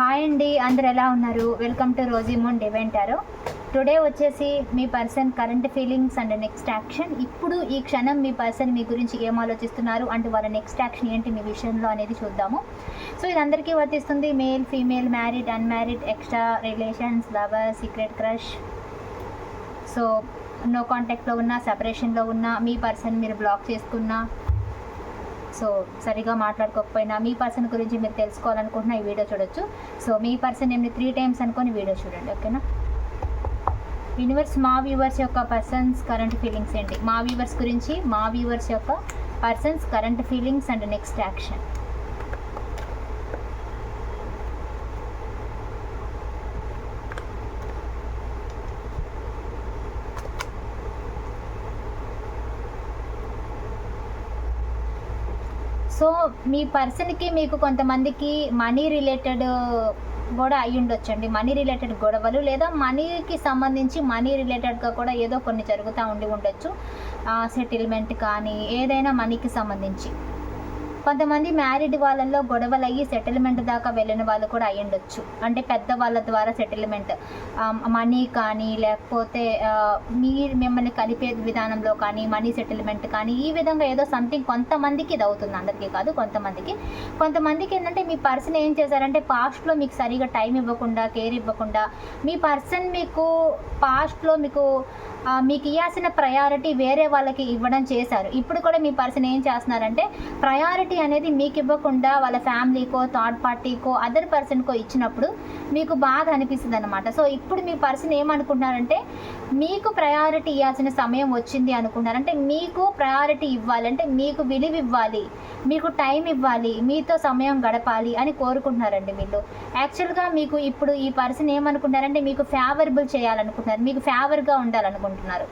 Hi అండి అందరు ఎలా ఉన్నారు? వెల్కమ్ టు రోజీ రోజీమోన్ డివెంటారో టుడే వచ్చేసి మీ person current feelings and next action ఇప్పుడు ఈ క్షణం మీ పర్సన్ మీ గురించి ఏం ఆలోచిస్తున్నారు అండ్ వాళ్ళ నెక్స్ట్ యాక్షన్ ఏంటి మీ విషయంలో అనేది చూద్దాము. సో ఇది అందరికీ వర్తిస్తుంది. Male female married unmarried extra relations lover secret crush so no కాంటాక్ట్లో ఉన్న సెపరేషన్లో ఉన్న మీ పర్సన్ మీరు బ్లాక్ చేసుకున్నా సో సరిగా మాట్లాడుకోకపోయినా మీ పర్సన్ గురించి మీరు తెలుసుకోవాలనుకుంటున్నా ఈ వీడియో చూడొచ్చు. సో మీ పర్సన్ ఏమి త్రీ టైమ్స్ అనుకొని వీడియో చూడండి ఓకేనా? యూనివర్స్ మా వ్యూవర్స్ యొక్క పర్సన్స్ కరెంట్ ఫీలింగ్స్ ఏంటి? మా వ్యూవర్స్ గురించి మా వ్యూవర్స్ యొక్క persons current feelings and next action. So మీ పర్సన్కి మీకు కొంతమందికి మనీ రిలేటెడ్ కూడా అయి ఉండొచ్చండి. మనీ రిలేటెడ్ గొడవలు లేదా మనీకి సంబంధించి మనీ రిలేటెడ్గా కూడా ఏదో కొన్ని జరుగుతూ ఉండి ఉండొచ్చు. సెటిల్మెంట్ కానీ ఏదైనా మనీకి సంబంధించి. కొంతమంది మ్యారీడ్ వాళ్ళల్లో గొడవలు అయ్యి సెటిల్మెంట్ దాకా వెళ్ళిన వాళ్ళు కూడా అయ్యుండొచ్చు అంటే పెద్ద వాళ్ళ ద్వారా సెటిల్మెంట్ మనీ కానీ లేకపోతే మీరు మిమ్మల్ని కలిపే విధానంలో కానీ మనీ సెటిల్మెంట్ కానీ ఈ విధంగా ఏదో సంథింగ్ కొంతమందికి ఇది అవుతుంది. అందరికీ కాదు కొంతమందికి. కొంతమందికి ఏంటంటే మీ పర్సన్ ఏం చేశారంటే పాస్ట్లో మీకు సరిగా టైం ఇవ్వకుండా కేర్ ఇవ్వకుండా మీ పర్సన్ మీకు పాస్ట్లో మీకు మీకు ఇవ్వాల్సిన ప్రయారిటీ వేరే వాళ్ళకి ఇవ్వడం చేశారు. ఇప్పుడు కూడా మీ పర్సన్ ఏం చేస్తున్నారంటే ప్రయారిటీ అనేది మీకు ఇవ్వకుండా వాళ్ళ ఫ్యామిలీకో థర్డ్ పార్టీకో అదర్ పర్సన్కో ఇచ్చినప్పుడు మీకు బాధ అనిపిస్తుంది అనమాట సో ఇప్పుడు మీ పర్సన్ ఏమనుకుంటున్నారంటే మీకు ప్రయారిటీ ఇవ్వాల్సిన సమయం వచ్చింది అనుకుంటున్నారంటే మీకు ప్రయారిటీ ఇవ్వాలంటే మీకు విలువ ఇవ్వాలి మీకు టైం ఇవ్వాలి మీతో సమయం గడపాలి అని కోరుకుంటున్నారండి వీళ్ళు. యాక్చువల్గా మీకు ఇప్పుడు ఈ పర్సన్ ఏమనుకుంటున్నారంటే మీకు ఫేవరబుల్ చేయాలనుకుంటున్నారు మీకు ఫేవర్గా ఉండాలనుకుంటున్నారు.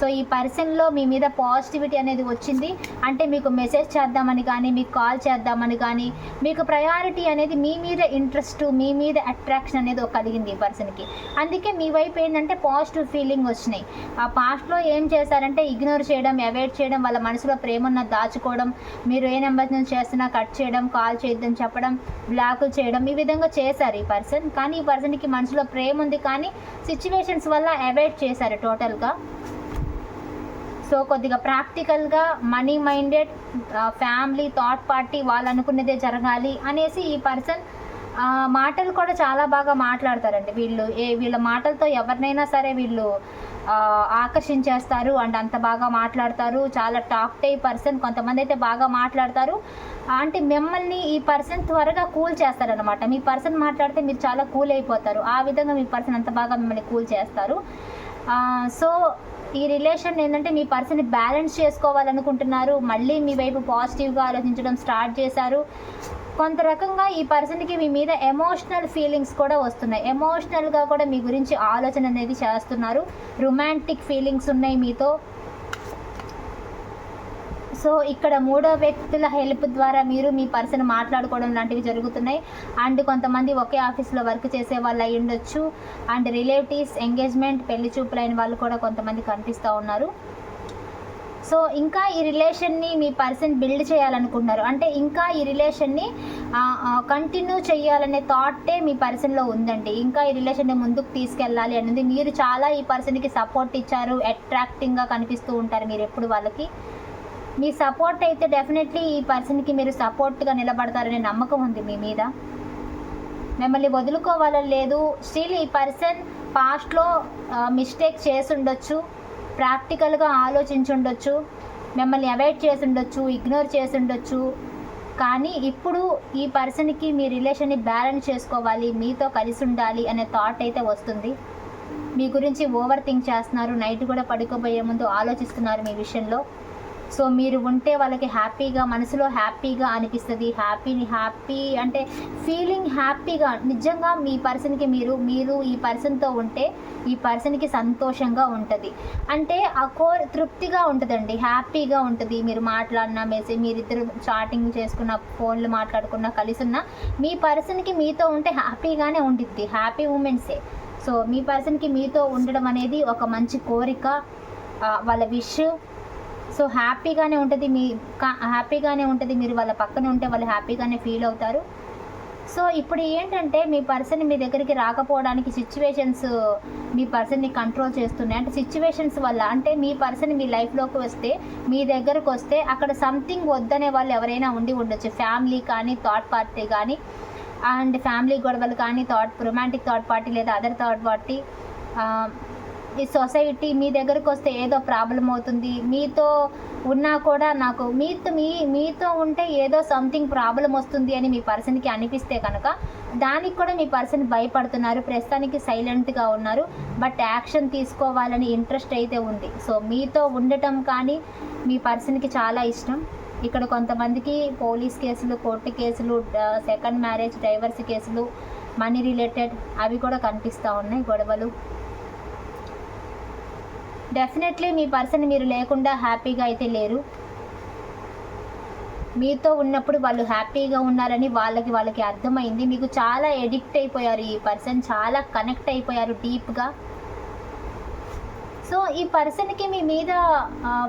సో ఈ పర్సన్లో మీ మీద పాజిటివిటీ అనేది వచ్చింది. అంటే మీకు మెసేజ్ చేద్దామని కానీ మీకు కాల్ చేద్దామని కానీ మీకు ప్రయారిటీ అనేది మీ మీద ఇంట్రెస్ట్ మీ మీద అట్రాక్షన్ అనేది ఒక కలిగింది ఈ పర్సన్కి. అందుకే మీ వైపు ఏంటంటే పాజిటివ్ ఫీలింగ్ వచ్చినాయి. ఆ పాస్ట్లో ఏం చేశారంటే ఇగ్నోర్ చేయడం అవాయిడ్ చేయడం వాళ్ళ మనసులో ప్రేమ ఉన్న దాచుకోవడం మీరు ఏ నెంబర్ నుంచి చేస్తున్నా కట్ చేయడం కాల్ చేయొద్దని చెప్పడం బ్లాకులు చేయడం ఈ విధంగా చేశారు ఈ పర్సన్. కానీ ఈ పర్సన్కి మనసులో ప్రేమ ఉంది కానీ సిచ్యువేషన్స్ వల్ల అవాయిడ్ చేశారు టోటల్గా. సో కొద్దిగా ప్రాక్టికల్గా money minded family thought party వాళ్ళు అనుకున్నదే జరగాలి అనేసి ఈ పర్సన్ మాటలు కూడా చాలా బాగా మాట్లాడతారండి. వీళ్ళు ఏ వీళ్ళ మాటలతో ఎవరినైనా సరే వీళ్ళు ఆకర్షించేస్తారు అండ్ అంత బాగా మాట్లాడతారు. చాలా టాక్ టై పర్సన్ కొంతమంది అయితే బాగా మాట్లాడతారు. అంటే మిమ్మల్ని ఈ పర్సన్ త్వరగా కూల్ చేస్తారనమాట మీ పర్సన్ మాట్లాడితే మీరు చాలా కూల్ అయిపోతారు. ఆ విధంగా మీ పర్సన్ అంత బాగా మిమ్మల్ని కూల్ చేస్తారు. సో ఈ రిలేషన్ ఏంటంటే మీ పర్సన్ బ్యాలెన్స్ చేసుకోవాలనుకుంటున్నారు. మళ్ళీ మీ వైపు పాజిటివ్గా ఆలోచించడం స్టార్ట్ చేశారు. కొంత రకంగా ఈ పర్సన్కి మీ మీద ఎమోషనల్ ఫీలింగ్స్ కూడా వస్తున్నాయి. ఎమోషనల్గా కూడా మీ గురించి ఆలోచన అనేది చేస్తున్నారు. రొమాంటిక్ ఫీలింగ్స్ ఉన్నాయి మీతో. సో ఇక్కడ మూడో వ్యక్తుల హెల్ప్ ద్వారా మీరు మీ పర్సన్ మాట్లాడుకోవడం లాంటివి జరుగుతున్నాయి. అండ్ కొంతమంది ఒకే ఆఫీస్లో వర్క్ చేసే వాళ్ళు అయి ఉండొచ్చు. అండ్ రిలేటివ్స్ ఎంగేజ్మెంట్ పెళ్ళి చూపులైన వాళ్ళు కూడా కొంతమంది కనిపిస్తూ ఉన్నారు. సో ఇంకా ఈ రిలేషన్ని మీ పర్సన్ బిల్డ్ చేయాలనుకుంటున్నారు. అంటే ఇంకా ఈ రిలేషన్ని కంటిన్యూ చేయాలనే థాటే మీ పర్సన్లో ఉందండి. ఇంకా ఈ రిలేషన్ని ముందుకు తీసుకెళ్ళాలి అనేది మీరు చాలా ఈ పర్సన్కి సపోర్ట్ ఇచ్చారు అట్రాక్టింగ్గా కనిపిస్తూ ఉంటారు మీరు ఎప్పుడు వాళ్ళకి. మీ సపోర్ట్ అయితే డెఫినెట్లీ ఈ పర్సన్కి మీరు సపోర్ట్గా నిలబడతారనే నమ్మకం ఉంది మీ మీద. మిమ్మల్ని వదులుకోవాలని లేదు. స్టిల్ ఈ పర్సన్ పాస్ట్లో మిస్టేక్ చేసి ఉండొచ్చు ప్రాక్టికల్గా ఆలోచించి ఉండొచ్చు మిమ్మల్ని అవాయిడ్ చేసి ఉండొచ్చు ఇగ్నోర్ చేసి ఉండొచ్చు కానీ ఇప్పుడు ఈ పర్సన్కి మీ రిలేషన్ని బ్యాలెన్స్ చేసుకోవాలి మీతో కలిసి ఉండాలి అనే థాట్ అయితే వస్తుంది. మీ గురించి ఓవర్ థింక్ చేస్తున్నారు నైట్ కూడా పడుకోబోయే ముందు ఆలోచిస్తున్నారు మీ విషయంలో. సో మీరు ఉంటే వాళ్ళకి హ్యాపీగా మనసులో హ్యాపీగా అనిపిస్తుంది. హ్యాపీని హ్యాపీ అంటే ఫీలింగ్ హ్యాపీగా నిజంగా మీ పర్సన్కి మీరు మీరు ఈ పర్సన్తో ఉంటే ఈ పర్సన్కి సంతోషంగా ఉంటుంది. అంటే ఆ కోర్ తృప్తిగా ఉంటుందండి. హ్యాపీగా ఉంటుంది. మీరు మాట్లాడిన మెసేజ్ మీరిద్దరు చాటింగ్ చేసుకున్న ఫోన్లు మాట్లాడుకున్న కలిసిన్న మీ పర్సన్కి మీతో ఉంటే హ్యాపీగానే ఉండిద్ది. హ్యాపీ ఉమెన్సే. సో మీ పర్సన్కి మీతో ఉండడం అనేది ఒక మంచి కోరిక వాళ్ళ విష్ సో హ్యాపీగానే ఉంటుంది మీ కా- హ్యాపీగానే ఉంటుంది మీరు వాళ్ళ పక్కన ఉంటే వాళ్ళు హ్యాపీగానే ఫీల్ అవుతారు. సో ఇప్పుడు ఏంటంటే మీ పర్సన్ మీ దగ్గరికి రాకపోవడానికి సిచ్యువేషన్స్ మీ పర్సన్ని కంట్రోల్ చేస్తున్నాయి. అంటే సిచ్యువేషన్స్ వల్ల అంటే మీ పర్సన్ మీ లైఫ్లోకి వస్తే మీ దగ్గరకు వస్తే అక్కడ సంథింగ్ వద్దనే వాళ్ళు ఎవరైనా ఉండి ఉండొచ్చు. ఫ్యామిలీ కానీ థర్డ్ పార్టీ కానీ అండ్ ఫ్యామిలీ గొడవలు కానీ థర్డ్ రొమాంటిక్ థర్డ్ పార్టీ లేదా అదర్ థర్డ్ పార్టీ ఈ సొసైటీ మీ దగ్గరకు వస్తే ఏదో ప్రాబ్లం అవుతుంది. మీతో ఉన్నా కూడా నాకు మీతో మీ మీతో ఉంటే ఏదో సంథింగ్ ప్రాబ్లం వస్తుంది అని మీ పర్సన్కి అనిపిస్తే కనుక దానికి కూడా మీ పర్సన్ భయపడుతున్నారు. ప్రస్తుతానికి సైలెంట్గా ఉన్నారు. బట్ యాక్షన్ తీసుకోవాలని ఇంట్రెస్ట్ అయితే ఉంది. సో మీతో ఉండటం కానీ మీ పర్సన్కి చాలా ఇష్టం. ఇక్కడ కొంతమందికి పోలీస్ కేసులు కోర్టు కేసులు సెకండ్ మ్యారేజ్ డైవర్స్ కేసులు మనీ రిలేటెడ్ అవి కూడా కనిపిస్తూ ఉన్నాయి. గొడవలు డెఫినెట్లీ మీ పర్సన్ మీరు లేకుండా హ్యాపీగా అయితే లేరు. మీతో ఉన్నప్పుడు వాళ్ళు హ్యాపీగా ఉన్నారని వాళ్ళకి వాళ్ళకి అర్థమైంది. మీకు చాలా ఎడిక్ట్ అయిపోయారు ఈ పర్సన్ చాలా కనెక్ట్ అయిపోయారు డీప్గా సో ఈ పర్సన్కి మీ మీద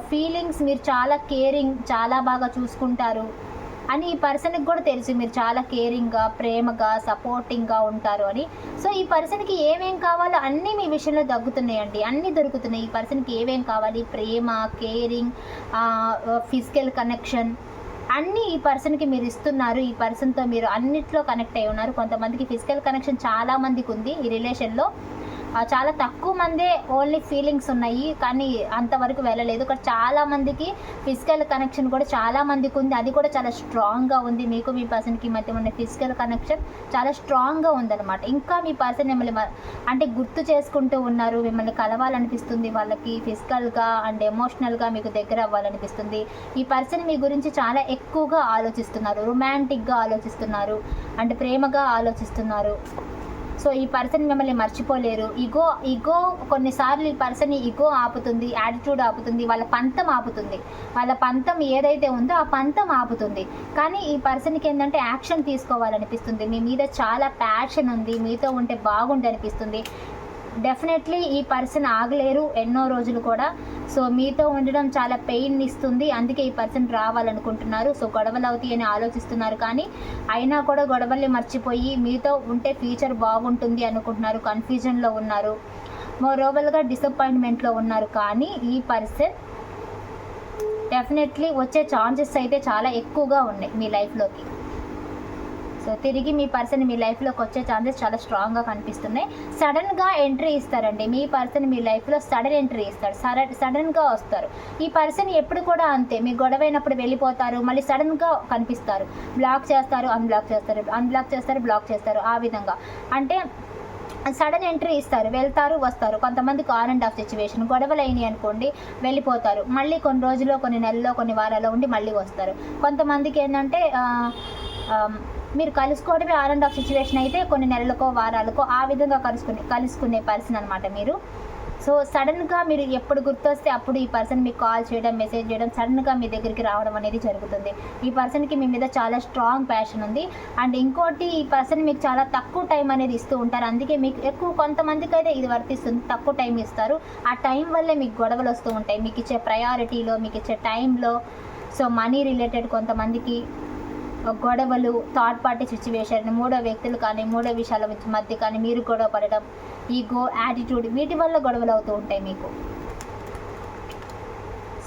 ఫీలింగ్స్ మీరు చాలా కేరింగ్ చాలా బాగా చూసుకుంటారు. అని ఈ పర్సన్కి కూడా తెలుసు. మీరు చాలా కేరింగ్గా ప్రేమగా సపోర్టింగ్గా ఉంటారు అని. సో ఈ పర్సన్కి ఏమేం కావాలో అన్నీ మీ విషయంలో దగ్గుతున్నాయండి అన్నీ దొరుకుతున్నాయి. ఈ పర్సన్కి ఏమేం కావాలి? ప్రేమ కేరింగ్ ఫిజికల్ కనెక్షన్ అన్నీ ఈ పర్సన్కి మీరు ఇస్తున్నారు. ఈ పర్సన్తో మీరు అన్నిట్లో కనెక్ట్ అయి ఉన్నారు. కొంతమందికి ఫిజికల్ కనెక్షన్ చాలా మందికి ఉంది ఈ రిలేషన్లో చాలా తక్కువ మందే ఓన్లీ ఫీలింగ్స్ ఉన్నాయి కానీ అంతవరకు వెళ్ళలేదు. ఇక్కడ చాలా మందికి ఫిజికల్ కనెక్షన్ కూడా చాలా మందికి ఉంది. అది కూడా చాలా స్ట్రాంగ్గా ఉంది. మీకు మీ పర్సన్కి మధ్య ఉన్న ఫిజికల్ కనెక్షన్ చాలా స్ట్రాంగ్గా ఉందన్నమాట. ఇంకా మీ పర్సన్ మిమ్మల్ని అంటే గుర్తు చేసుకుంటూ ఉన్నారు. మిమ్మల్ని కలవాలనిపిస్తుంది వాళ్ళకి ఫిజికల్గా అండ్ ఎమోషనల్గా మీకు దగ్గర అవ్వాలనిపిస్తుంది. ఈ పర్సన్ మీ గురించి చాలా ఎక్కువగా ఆలోచిస్తున్నారు. రొమాంటిక్గా ఆలోచిస్తున్నారు. అండ్ ప్రేమగా ఆలోచిస్తున్నారు. సో ఈ పర్సన్ మిమ్మల్ని మర్చిపోలేరు. ఇగో ఇగో కొన్నిసార్లు ఈ పర్సన్ ఇగో ఆపుతుంది యాటిట్యూడ్ ఆపుతుంది వాళ్ళ పంతం ఆపుతుంది. వాళ్ళ పంతం ఏదైతే ఉందో ఆ పంతం ఆపుతుంది. కానీ ఈ పర్సన్కి ఏంటంటే యాక్షన్ తీసుకోవాలనిపిస్తుంది. మీ మీద చాలా ప్యాషన్ ఉంది మీతో ఉంటే బాగుండి అనిపిస్తుంది డెఫినెట్లీ ఈ పర్సన్ ఆగలేరు ఎన్నో రోజులు కూడా. సో మీతో ఉండడం చాలా పెయిన్ ఇస్తుంది. అందుకే ఈ పర్సన్ రావాలనుకుంటున్నారు. సో గొడవలు అవుతాయి అని ఆలోచిస్తున్నారు కానీ అయినా కూడా గొడవల్ని మర్చిపోయి మీతో ఉంటే ఫ్యూచర్ బాగుంటుంది అనుకుంటున్నారు. కన్ఫ్యూజన్లో ఉన్నారు. మోరోవల్గా డిసప్పాయింట్మెంట్లో ఉన్నారు కానీ ఈ పర్సన్ డెఫినెట్లీ వచ్చే ఛాన్సెస్ అయితే చాలా ఎక్కువగా ఉన్నాయి మీ లైఫ్లోకి సో తిరిగి మీ పర్సన్ మీ లైఫ్లోకి వచ్చే ఛాన్సెస్ చాలా స్ట్రాంగ్గా కనిపిస్తున్నాయి. సడన్గా ఎంట్రీ ఇస్తారండి. మీ పర్సన్ మీ లైఫ్లో సడన్ ఎంట్రీ ఇస్తారు. సడన్ సడన్గా వస్తారు. ఈ పర్సన్ ఎప్పుడు కూడా అంతే. మీ గొడవైనప్పుడు వెళ్ళిపోతారు. మళ్ళీ సడన్గా కనిపిస్తారు. బ్లాక్ చేస్తారు. అన్బ్లాక్ చేస్తారు. అన్బ్లాక్ చేస్తారు. బ్లాక్ చేస్తారు. ఆ విధంగా. అంటే సడన్ ఎంట్రీ ఇస్తారు. వెళ్తారు వస్తారు. కొంతమంది ఆన్ అండ్ ఆఫ్ సిచ్యువేషన్ గొడవలు అయినాయి అనుకోండి వెళ్ళిపోతారు. మళ్ళీ కొన్ని రోజుల్లో కొన్ని నెలల్లో కొన్ని వారాల్లో ఉండి మళ్ళీ వస్తారు. కొంతమందికి ఏంటంటే మీరు కలుసుకోవడమే ఆర్ అండ్ ఆఫ్ సిచ్యువేషన్ అయితే కొన్ని నెలలకో వారాలకో ఆ విధంగా కలుసుకునే కలుసుకునే పర్సన్ అనమాట మీరు. సో సడన్గా మీరు ఎప్పుడు గుర్తొస్తే అప్పుడు ఈ పర్సన్ మీకు కాల్ చేయడం మెసేజ్ చేయడం సడన్గా మీ దగ్గరికి రావడం అనేది జరుగుతుంది. ఈ పర్సన్కి మీ మీద చాలా స్ట్రాంగ్ ప్యాషన్ ఉంది. అండ్ ఇంకోటి ఈ పర్సన్ మీకు చాలా తక్కువ టైం అనేది ఇస్తూ ఉంటారు. అందుకే మీకు ఎక్కువ కొంతమందికి అయితే ఇది వర్తిస్తుంది. తక్కువ టైం ఇస్తారు. ఆ టైం వల్లే మీకు గొడవలు వస్తూ ఉంటాయి. మీకు ఇచ్చే ప్రయారిటీలో మీకు ఇచ్చే టైంలో సో మనీ రిలేటెడ్ కొంతమందికి గొడవలు థర్డ్ పార్టీ సిచ్యువేషన్ మూడో వ్యక్తులు కానీ మూడో విషయాల మధ్య- మధ్య కానీ మీరు గొడవ పడడం ఈగో యాటిట్యూడ్ వీటి వల్ల గొడవలు అవుతూ ఉంటాయి మీకు.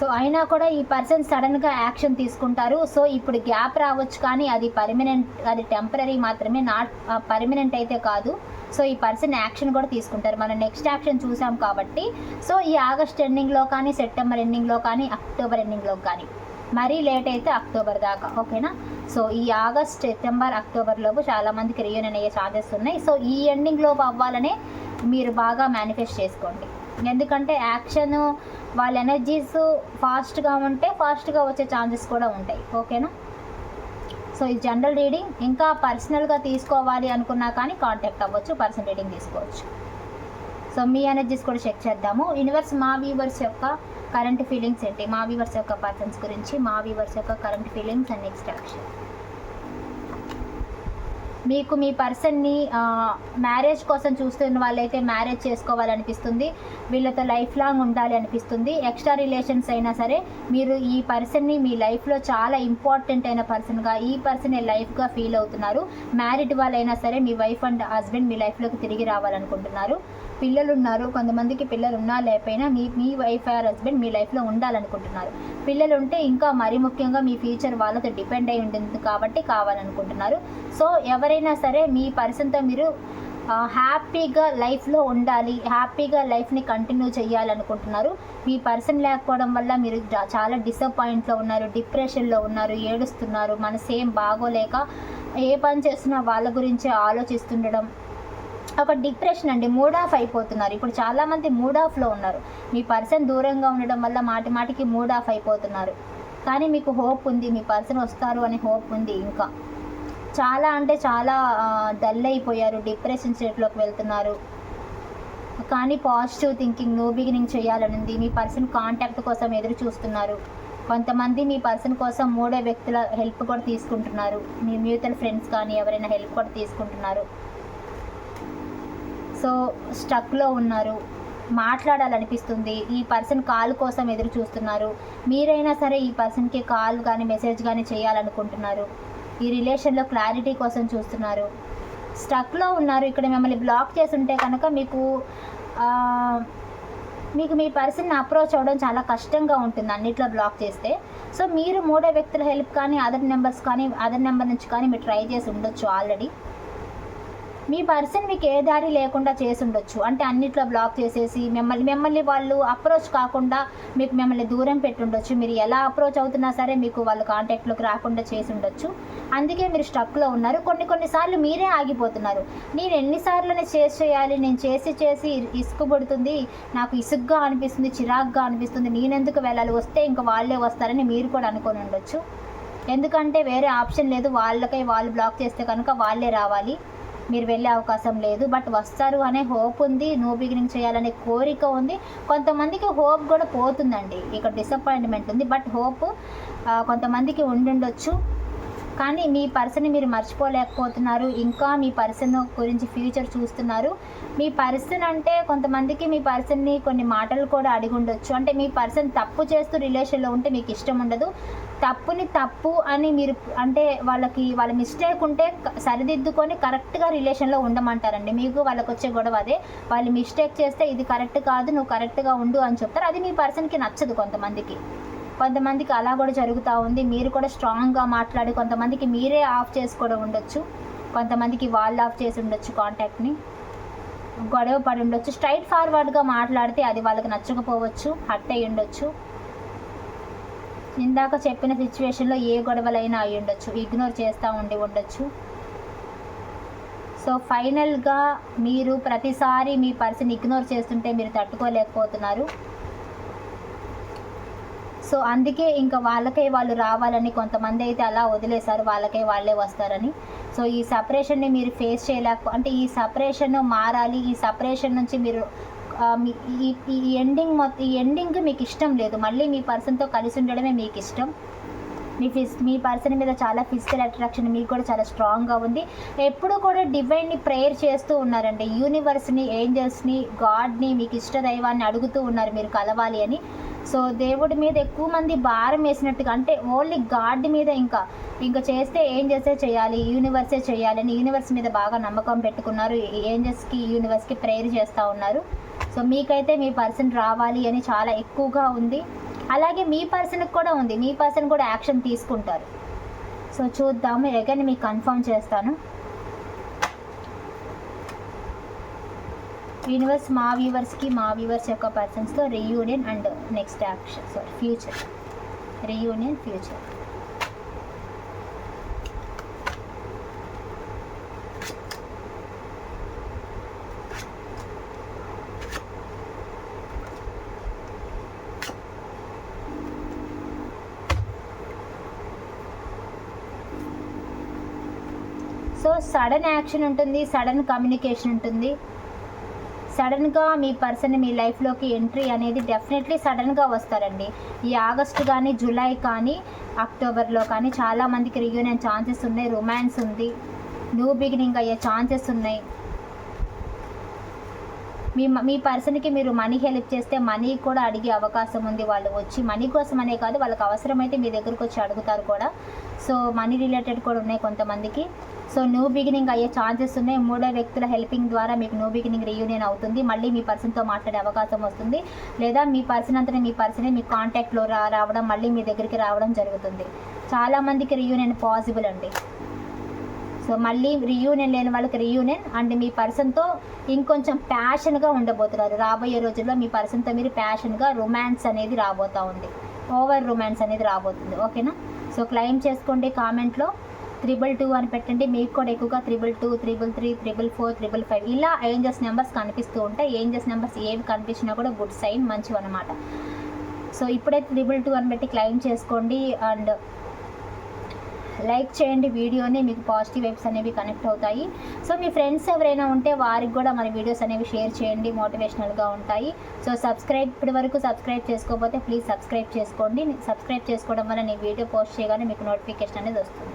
సో అయినా కూడా ఈ పర్సన్ సడన్గా యాక్షన్ తీసుకుంటారు. సో ఇప్పుడు గ్యాప్ రావచ్చు కానీ అది పర్మనెంట్ అది టెంపరీ మాత్రమే నాట్ పర్మనెంట్ అయితే కాదు. సో ఈ పర్సన్ యాక్షన్ కూడా తీసుకుంటారు. మనం నెక్స్ట్ యాక్షన్ చూసాం కాబట్టి. సో ఈ ఆగస్ట్ ఎండింగ్లో కానీ సెప్టెంబర్ ఎండింగ్లో కానీ అక్టోబర్ ఎండింగ్లో కానీ మరీ లేట్ అయితే అక్టోబర్ దాకా. ఓకేనా సో ఈ ఆగస్ట్ సెప్టెంబర్ అక్టోబర్ లోపు చాలా మందికి రియూనియన్ అయ్యే ఛాన్సెస్ ఉన్నాయి. సో ఈ ఎండింగ్ లోపు అవ్వాలనే మీరు బాగా మేనిఫెస్ట్ చేసుకోండి. ఎందుకంటే యాక్షన్ వాళ్ళ ఎనర్జీస్ ఫాస్ట్గా ఉంటే ఫాస్ట్గా వచ్చే ఛాన్సెస్ కూడా ఉంటాయి. ఓకేనా సో ఈ జనరల్ రీడింగ్ ఇంకా పర్సనల్గా తీసుకోవాలి అనుకున్నా కానీ కాంటాక్ట్ అవ్వచ్చు పర్సనల్ రీడింగ్ తీసుకోవచ్చు. సో మీ ఎనర్జీస్ కూడా చెక్ చేద్దాము. యూనివర్స్ మా వ్యూవర్స్ యొక్క కరెంట్ ఫీలింగ్స్ ఏంటి? మా వ్యూవర్స్ యొక్క పర్సన్స్ గురించి మా వ్యూవర్స్ యొక్క current feelings and next action మీకు మీ పర్సన్ని మ్యారేజ్ కోసం చూస్తున్న వాళ్ళైతే మ్యారేజ్ చేసుకోవాలనిపిస్తుంది. వీళ్ళతో లైఫ్ లాంగ్ ఉండాలి అనిపిస్తుంది. ఎక్స్ట్రా రిలేషన్స్ అయినా సరే మీరు ఈ పర్సన్ని మీ లైఫ్లో చాలా ఇంపార్టెంట్ అయిన పర్సన్గా ఈ పర్సన్ లైఫ్గా ఫీల్ అవుతున్నారు. మ్యారీడ్ వాళ్ళైనా సరే మీ వైఫ్ అండ్ హస్బెండ్ మీ లైఫ్లోకి తిరిగి రావాలనుకుంటున్నారు. పిల్లలు ఉన్నారు కొంతమందికి పిల్లలు ఉన్నా లేకపోయినా మీ మీ వైఫ్ ఆర్ హస్బెండ్ మీ లైఫ్లో ఉండాలనుకుంటున్నారు. పిల్లలు ఉంటే ఇంకా మరీ ముఖ్యంగా మీ ఫ్యూచర్ వాళ్ళతో డిపెండ్ అయి ఉంటుంది కాబట్టి కావాలనుకుంటున్నారు. సో ఎవరైనా సరే మీ పర్సన్తో మీరు హ్యాపీగా లైఫ్లో ఉండాలి హ్యాపీగా లైఫ్ని కంటిన్యూ చేయాలనుకుంటున్నారు. మీ పర్సన్ లేకపోవడం వల్ల మీరు చాలా డిసప్పాయింట్లో ఉన్నారు డిప్రెషన్లో ఉన్నారు ఏడుస్తున్నారు మనసు ఏం బాగోలేక ఏ పని చేస్తున్నా వాళ్ళ గురించే ఆలోచిస్తుండడం ఒక డిప్రెషన్ అండి మూడ్ ఆఫ్ అయిపోతున్నారు. ఇప్పుడు చాలామంది మూడ్ ఆఫ్లో ఉన్నారు. మీ పర్సన్ దూరంగా ఉండడం వల్ల మాటి మాటికి మూడ్ ఆఫ్ అయిపోతున్నారు. కానీ మీకు హోప్ ఉంది మీ పర్సన్ వస్తారు అనే హోప్ ఉంది ఇంకా. చాలా అంటే చాలా డల్ అయిపోయారు డిప్రెషన్ స్టేట్లోకి వెళ్తున్నారు. కానీ పాజిటివ్ థింకింగ్ న్యూ బిగినింగ్ చేయాలని ఉంది మీ పర్సన్ కాంటాక్ట్ కోసం ఎదురు చూస్తున్నారు. కొంతమంది మీ పర్సన్ కోసం మూడో వ్యక్తుల హెల్ప్ కూడా తీసుకుంటున్నారు. మీ మ్యూచువల్ ఫ్రెండ్స్ కానీ ఎవరైనా హెల్ప్ కూడా తీసుకుంటున్నారు. సో స్టక్లో ఉన్నారు. మాట్లాడాలనిపిస్తుంది. ఈ పర్సన్ కాల్ కోసం ఎదురు చూస్తున్నారు. మీరైనా సరే ఈ పర్సన్కి కాల్ కానీ మెసేజ్ కానీ చేయాలనుకుంటున్నారు. ఈ రిలేషన్లో క్లారిటీ కోసం చూస్తున్నారు. స్టక్లో ఉన్నారు. ఇక్కడ మిమ్మల్ని బ్లాక్ చేసి ఉంటే కనుక మీకు మీకు మీ పర్సన్ని అప్రోచ్ అవ్వడం చాలా కష్టంగా ఉంటుంది అన్నిట్లో బ్లాక్ చేస్తే. సో మీరు మూడో వ్యక్తుల హెల్ప్ కానీ అదర్ నెంబర్స్ కానీ అదర్ నెంబర్ నుంచి కానీ మీరు ట్రై చేసి ఉండొచ్చు ఆల్రెడీ మీ పర్సన్ మీకు ఏ దారి లేకుండా చేసి ఉండొచ్చు అంటే అన్నిట్లో బ్లాక్ చేసేసి మిమ్మల్ని మిమ్మల్ని వాళ్ళు అప్రోచ్ కాకుండా మీకు మిమ్మల్ని దూరం పెట్టుండొచ్చు. మీరు ఎలా అప్రోచ్ అవుతున్నా సరే మీకు వాళ్ళు కాంటాక్ట్లోకి రాకుండా చేసి ఉండొచ్చు అందుకే మీరు స్టక్లో ఉన్నారు. కొన్ని కొన్నిసార్లు మీరే ఆగిపోతున్నారు. నేను ఎన్నిసార్లు చేసి చేయాలి? నేను చేసి చేసి ఇసుకుపడుతుంది నాకు ఇసుగ్గా అనిపిస్తుంది చిరాగ్గా అనిపిస్తుంది. నేనెందుకు వెళ్ళాలి? వస్తే ఇంకా వాళ్ళే వస్తారని మీరు కూడా అనుకొని ఉండొచ్చు. ఎందుకంటే వేరే ఆప్షన్ లేదు. వాళ్ళకై వాళ్ళు బ్లాక్ చేస్తే కనుక వాళ్ళే రావాలి. మీరు వెళ్ళే అవకాశం లేదు బట్ వస్తారు అనే హోప్ ఉంది న్యూ బిగినింగ్ చేయాలనే కోరిక ఉంది. కొంతమందికి హోప్ కూడా పోతుందండి. ఇక్కడ డిసప్పాయింట్మెంట్ ఉంది బట్ హోప్ కొంతమందికి ఉండుండొచ్చు. కానీ మీ పర్సన్ని మీరు మర్చిపోలేకపోతున్నారు. ఇంకా మీ పర్సన్ గురించి ఫ్యూచర్ చూస్తున్నారు. మీ పర్సన్ అంటే కొంతమందికి మీ పర్సన్ని కొన్ని మాటలు కూడా అడిగి ఉండొచ్చు. అంటే మీ పర్సన్ తప్పు చేస్తూ రిలేషన్లో ఉంటే మీకు ఇష్టం ఉండదు. తప్పుని తప్పు అని మీరు అంటే వాళ్ళకి వాళ్ళ మిస్టేక్ ఉంటే సరిదిద్దుకొని కరెక్ట్గా రిలేషన్లో ఉండమంటారండి. మీకు వాళ్ళకి వచ్చే గొడవ అదే. వాళ్ళు మిస్టేక్ చేస్తే ఇది కరెక్ట్ కాదు నువ్వు కరెక్ట్గా ఉండు అని చెప్తారు. అది మీ పర్సన్కి నచ్చదు కొంతమందికి. కొంతమందికి అలా కూడా జరుగుతూ ఉంది. మీరు కూడా స్ట్రాంగ్గా మాట్లాడి కొంతమందికి మీరే ఆఫ్ చేసుకోవడం ఉండొచ్చు. కొంతమందికి వాళ్ళు ఆఫ్ చేసి ఉండొచ్చు కాంటాక్ట్ని గొడవ పడి ఉండొచ్చు. స్ట్రైట్ ఫార్వర్డ్గా మాట్లాడితే అది వాళ్ళకి నచ్చకపోవచ్చు. హట్ అయి ఉండొచ్చు. ఇందాక చెప్పిన సిచ్యువేషన్లో ఏ గొడవలైనా అయి ఉండొచ్చు. ఇగ్నోర్ చేస్తూ ఉండి ఉండొచ్చు. సో ఫైనల్గా మీరు ప్రతిసారి మీ పర్సన్ ఇగ్నోర్ చేస్తుంటే మీరు తట్టుకోలేకపోతున్నారు. సో అందుకే ఇంకా వాళ్ళకే వాళ్ళు రావాలని కొంతమంది అయితే అలా వదిలేశారు వాళ్ళకే వాళ్ళే వస్తారని. సో ఈ సపరేషన్ని మీరు ఫేస్ చేయలేక అంటే ఈ సపరేషన్ మారాలి ఈ సపరేషన్ నుంచి మీరు ఈ ఈ ఎండింగ్ మొత్తం ఈ ఎండింగ్ మీకు ఇష్టం లేదు మళ్ళీ మీ పర్సన్తో కలిసి ఉండడమే మీకు ఇష్టం. మీ ఫిస్ మీ పర్సన్ మీద చాలా ఫిజికల్ అట్రాక్షన్ మీకు కూడా చాలా స్ట్రాంగ్గా ఉంది. ఎప్పుడు కూడా డివైన్ని ప్రేయర్ చేస్తూ ఉన్నారండి. యూనివర్స్ని ఏంజల్స్ని గాడ్ని మీకు ఇష్ట దైవాన్ని అడుగుతూ ఉన్నారు మీరు కలవాలి అని. సో దేవుడి మీద ఎక్కువ మంది భారం వేసినట్టుగా అంటే ఓన్లీ గాడ్ మీద ఇంకా ఇంకా చేస్తే ఏం చేస్తే చేయాలి యూనివర్సే చేయాలి అని యూనివర్స్ మీద బాగా నమ్మకం పెట్టుకున్నారు. ఏంజెస్కి యూనివర్స్కి ప్రేయర్ చేస్తూ ఉన్నారు. సో మీకైతే మీ పర్సన్ రావాలి అని చాలా ఎక్కువగా ఉంది. అలాగే మీ పర్సన్కి కూడా ఉంది. మీ పర్సన్ కూడా యాక్షన్ తీసుకుంటారు. సో చూద్దాము. ఎగన్ మీకు కన్ఫర్మ్ చేస్తాను. యూనివర్స్ మా వ్యూవర్స్కి మా వ్యూవర్స్ యొక్క పర్సన్స్తో reunion and next action sorry future reunion future so sudden action ఉంటుంది సడన్ కమ్యూనికేషన్ ఉంటుంది. సడన్గా మీ పర్సన్ మీ లైఫ్లోకి ఎంట్రీ అనేది డెఫినెట్లీ సడన్గా వస్తారండి. ఈ ఆగస్ట్ కానీ జూలై కానీ అక్టోబర్లో కానీ చాలా మందికి రియూనియన్ ఛాన్సెస్ ఉన్నాయి రొమాన్స్ ఉంది. న్యూ బిగినింగ్ అయ్యే ఛాన్సెస్ ఉన్నాయి. మీ మీ పర్సన్కి మీరు మనీ హెల్ప్ చేస్తే మనీ కూడా అడిగే అవకాశం ఉంది. వాళ్ళు వచ్చి మనీ కోసం అనే కాదు వాళ్ళకి అవసరమైతే మీ దగ్గరకు వచ్చి అడుగుతారు కూడా. సో మనీ రిలేటెడ్ కూడా ఉన్నాయి కొంతమందికి. సో న్యూ బిగినింగ్ అయ్యే ఛాన్సెస్ ఉన్నాయి. మూడో వ్యక్తుల హెల్పింగ్ ద్వారా మీకు న్యూ బిగినింగ్ రీయూనియన్ అవుతుంది. మళ్ళీ మీ పర్సన్తో మాట్లాడే అవకాశం వస్తుంది. లేదా మీ పర్సన్ అంతా మీ పర్సనే మీ కాంటాక్ట్లో రా రావడం మళ్ళీ మీ దగ్గరికి రావడం జరుగుతుంది. చాలామందికి రీయూనియన్ పాసిబుల్ అండి. సో మళ్ళీ రీయూనియన్ లేని వాళ్ళకి రీయూనియన్ అండ్ మీ పర్సన్తో ఇంకొంచెం ప్యాషన్గా ఉండబోతున్నారు. రాబోయే రోజుల్లో మీ పర్సన్తో మీరు ప్యాషన్గా రొమాన్స్ అనేది రాబోతూ ఉంది. ఓవర్ రొమాన్స్ అనేది రాబోతుంది. ఓకేనా సో క్లెయిమ్ చేసుకోండి కామెంట్లో త్రిబుల్ టూ అని పెట్టండి. మీకు కూడా ఎక్కువగా triple two triple three triple four triple five ఇలా ఏంజెస్ నెంబర్స్ కనిపిస్తూ ఉంటాయి. ఏంజెస్ నెంబర్స్ ఏవి కనిపించినా కూడా గుడ్ సైన్ మంచివి అనమాట సో ఇప్పుడే త్రిబుల్ టూ అని పెట్టి క్లెయిమ్ చేసుకోండి. అండ్ లైక్ చేయండి వీడియోని. మీకు పాజిటివ్ వైబ్స్ అనేవి కనెక్ట్ అవుతాయి. సో మీ ఫ్రెండ్స్ ఎవరైనా ఉంటే వారికి కూడా మన వీడియోస్ అనేవి షేర్ చేయండి. మోటివేషనల్గా ఉంటాయి. సో సబ్స్క్రైబ్ ఇప్పటి వరకు సబ్స్క్రైబ్ చేసుకోకపోతే ప్లీజ్ సబ్స్క్రైబ్ చేసుకోండి. సబ్స్క్రైబ్ చేసుకోవడం వల్ల నేను వీడియో పోస్ట్ చేయగానే మీకు నోటిఫికేషన్ అనేది వస్తుంది.